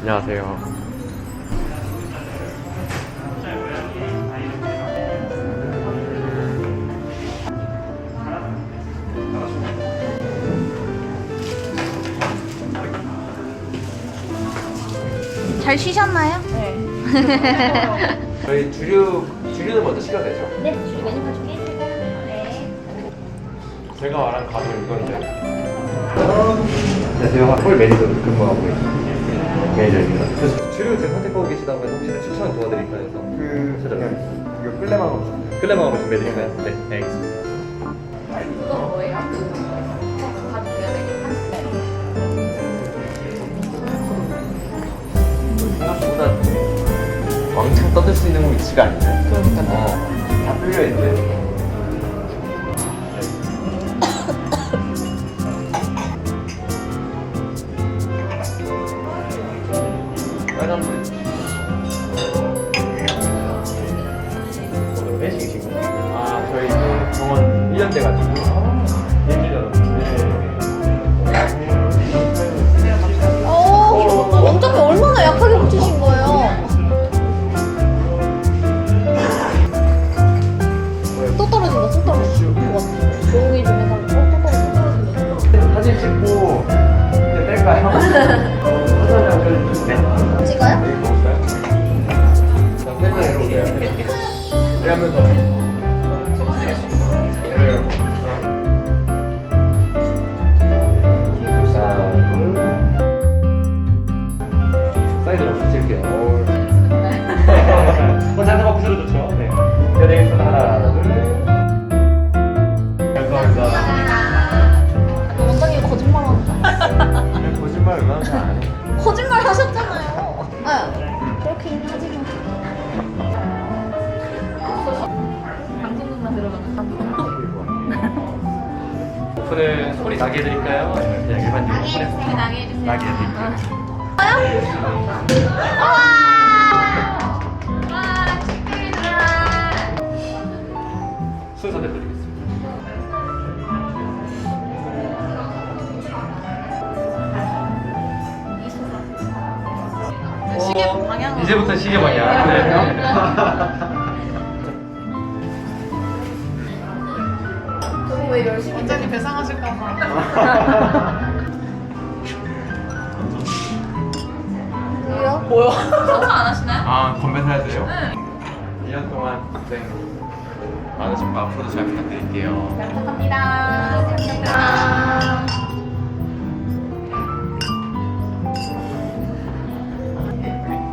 안녕하세요. 잘 쉬셨나요? 저희 주류 주류는 먼저 시켜도 되죠? 네, 주류 메뉴판 중에? 네. 제가 말한 가격 이건데. 안녕하세요. 홀 매니저 근무하고 있는 매니저입니다. 그래서 주류 지금 선택하고 계시다면 혹시 추천 도와드릴까 해서 그 찾아뵙겠습니다. 이거 끌레망으로 줬어요. 끌레망하고 준비해드릴까요? 네, 알겠습니다. 이건 뭐예요? 생각보다 왕창 떠들 수 있는 위치가 아닌데. 그러니까. 어, 다 뚫려 있는 살짝 이렇 해드릴까요? 아니면 그냥 일반적으로 나게 해주세요, 나게 해주세요. 나게 해드릴게요. 와! 와, 축하드립니다. 순서 내드리겠습니다. 시계 방향으로. 이제부터 시계 방향. 네. 왜요? 뭐요? 사과 안 하시나요? 아 건배 사야 돼요? 1년 동안 고생 많으신 거 앞으로도 잘 부탁드릴게요. 잘 부탁합니다. 감사합니다.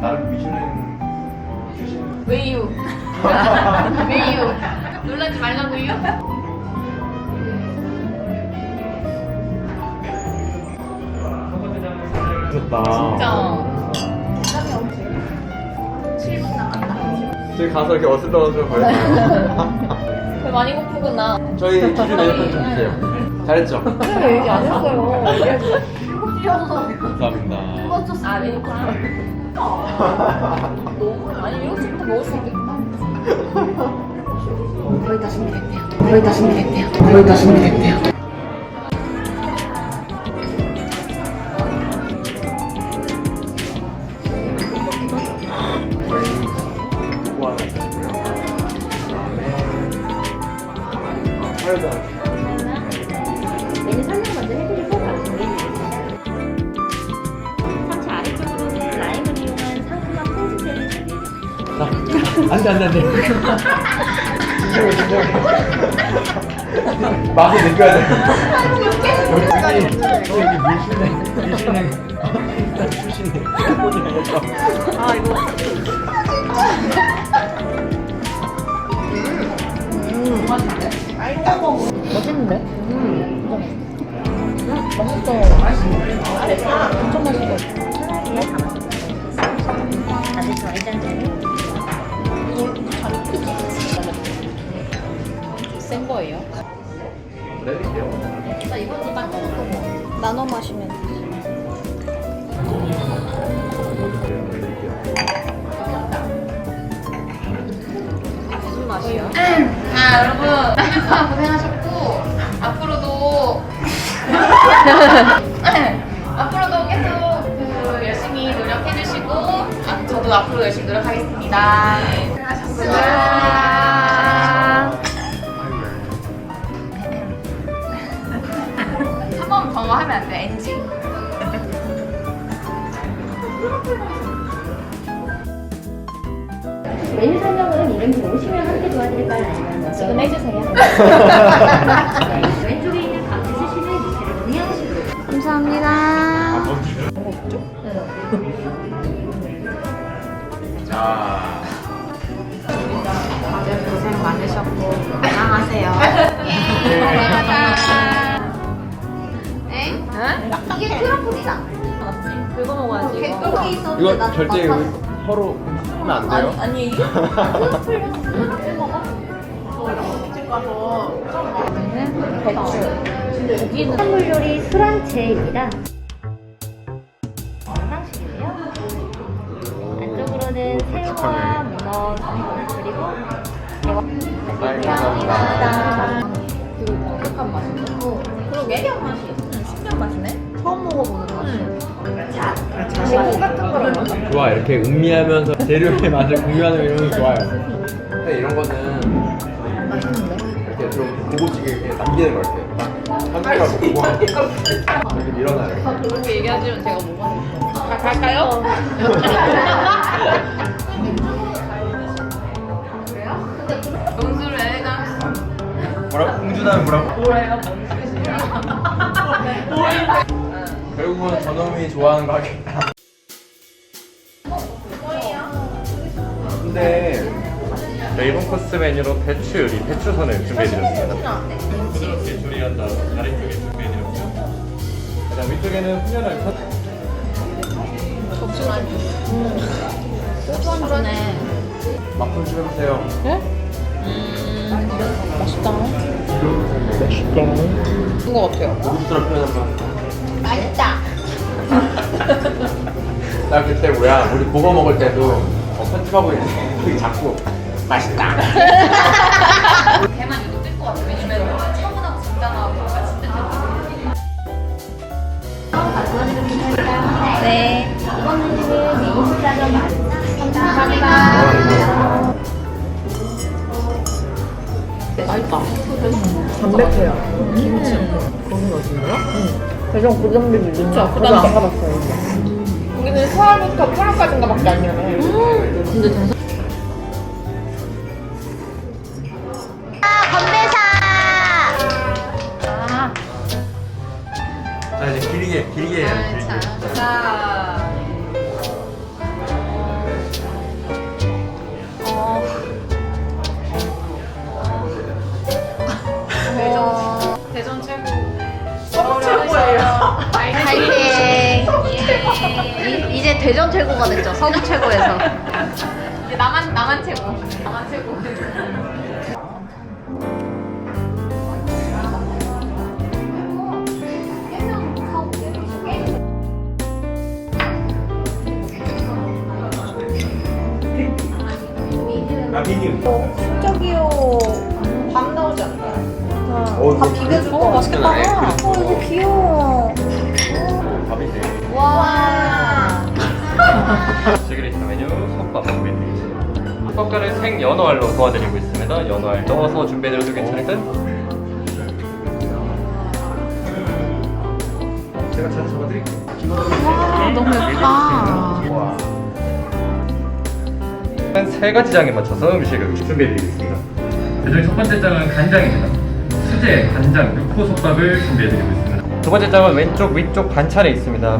나름 미슐랭 어, 주시는 왜요? 왜요? 놀라지 말라고요? 좋다. 진짜. 7분 남았다. 저희 가서 이렇게 어슬렁어슬렁 거려요. 배 많이 고프구나. 저희 기준 내역좀 좀 주세요. 잘했죠? 왜 얘기 안 했어요? 감사합니다. 아, 메뉴판. 너무 아니 이거 지금부터 먹을 수 있겠다. 거의 다 준비됐대요. 거의 다 준비됐대요. 거의 다 준비됐대요. 메뉴 설명 먼저 해드리고 바로 준비해드릴게요. 상체 아래쪽으로는 라임을 이용한 상큼한 퐁지젤을 준비해드릴게요. 안돼. 맛을 느껴야 돼. 밀신네. 일단 출신네. 폰이 걸렸어. 아 이거 맛있는데? 음, 맛있어. 맛있어. 엄청 맛있어. 거예요? 나딱 먹어. 나눠 마시면 아 여러분 다 고생하셨고 앞으로도 앞으로도 계속 그 열심히 노력해 주시고 저도 앞으로 열심히 노력하겠습니다. 수고하셨습니다. 한 번 더 하면 안 돼, NG. 메뉴 설명은 이름 보시면 함께 도와드릴까요? 아니면 지금 해주세요. 네, 왼쪽에 있는 가운데 쓰시는 밑에를 문의하시고 감사합니다. 자 다들 고생 많으셨고 건강하세요. 엥? 이게 트러플이다. 긁어 먹어야지. 있었는데 이거 나 절대 맛봤어. 서로 하면 안 돼요? 아니 이게 트러플 이렇 게 먹어? 배추. 고기는 선물 요리 술안채입니다. 상식이고요. 안쪽으로는 새우와 문어, 그리고 감사합니다. 그리고 담백한 맛이고 그리고 매력 맛이 신기한 맛이네. 처음 먹어보는 맛이야. 자, 같은 거랑 좋아 이렇게 음미하면서 재료의 맛을 공유하는 이런 거 좋아요. 근데 이런 거는 이렇게 남기는 거 같아요. 한 개가 먹고 이렇게 밀어놔요. 그렇게 얘기하시면 제가 뭐 가, 갈까요? 뭐라고? 공주나는 뭐라고? 뭐래요? 결국은 저놈이 좋아하는 거 하겠다. 네, 이번 코스 메뉴로 배추 요리, 배추선을 준비해드렸습니다. 이렇게 조리한 다음 다리 쪽에 준비해드렸고요. 그다음 위쪽에는 훈연을 컷. 소주네 맛좀 좀 해보세요. 맛있다 맛있다. 좋은 것 같아요 고급스러운 표현 한번. 맛있다 나 그때 뭐야, 우리 보거 먹을 때도 어, 편집하고 있는데 되게 자꾸 맛있다. 걔만 이거 뜰것 같아 왜냐면 차분하고 뭔가 진짜 도와드리겠습니다. 네 이번 메뉴는 메인 식사점 감사합니다 맛있다. 담백해요. 김치. 거기 맛있나요? 응. 대전 고정비 밀린 거. 저도 안 가봤어요. 여기는 서울부터 파라까지인가 밖에 안 열어요 근데 대전 길게 길게 해야지. 길게. 자 어. 대전 대전 최고 서울 최고예요 파이팅! 이- 이제 대전 최고가 됐죠. 서부 최고에서. 이제 나만 나만 최고 나만 최고 아 미디움. 저기요 밥 나오지 않나요? 어, 밥 비벼줄 거 맛있겠다 어 이거 귀여워 밥이지. 와 시그니처 메뉴 솥밥 준비해드리겠습니다. 솥밥가를 생 연어알로 도와드리고 있습니다. 연어알 넣어서 준비해드려도 괜찮을까요? 제가 잘 잡아드릴게요. 와, 너무 예쁘다. 와. 세 가지 장에 맞춰서 음식을 준비해드리겠습니다. 그중 첫 번째 장은 간장입니다. 수제 간장 육포 솥밥을 준비해드리고 있습니다. 두 번째 장은 왼쪽 위쪽 반찬에 있습니다.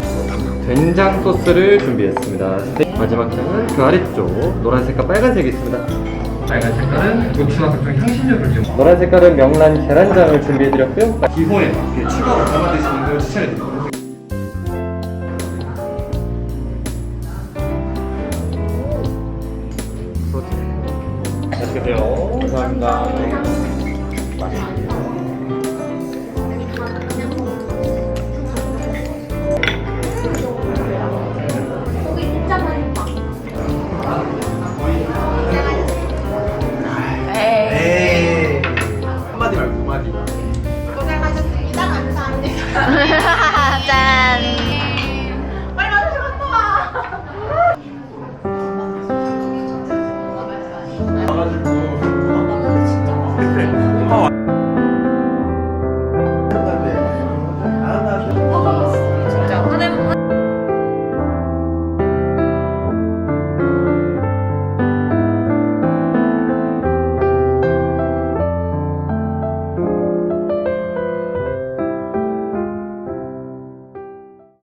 된장 소스를 준비했습니다. 마지막 장은 그 아래쪽 노란 색과 빨간색이 있습니다. 빨간 색깔은 고추와 각종 향신료를 이용. 노란 색깔은 명란 계란장을 준비해드렸고요. 기호에 맞게 추가로 담아드시는 걸 추천해드립니다. 드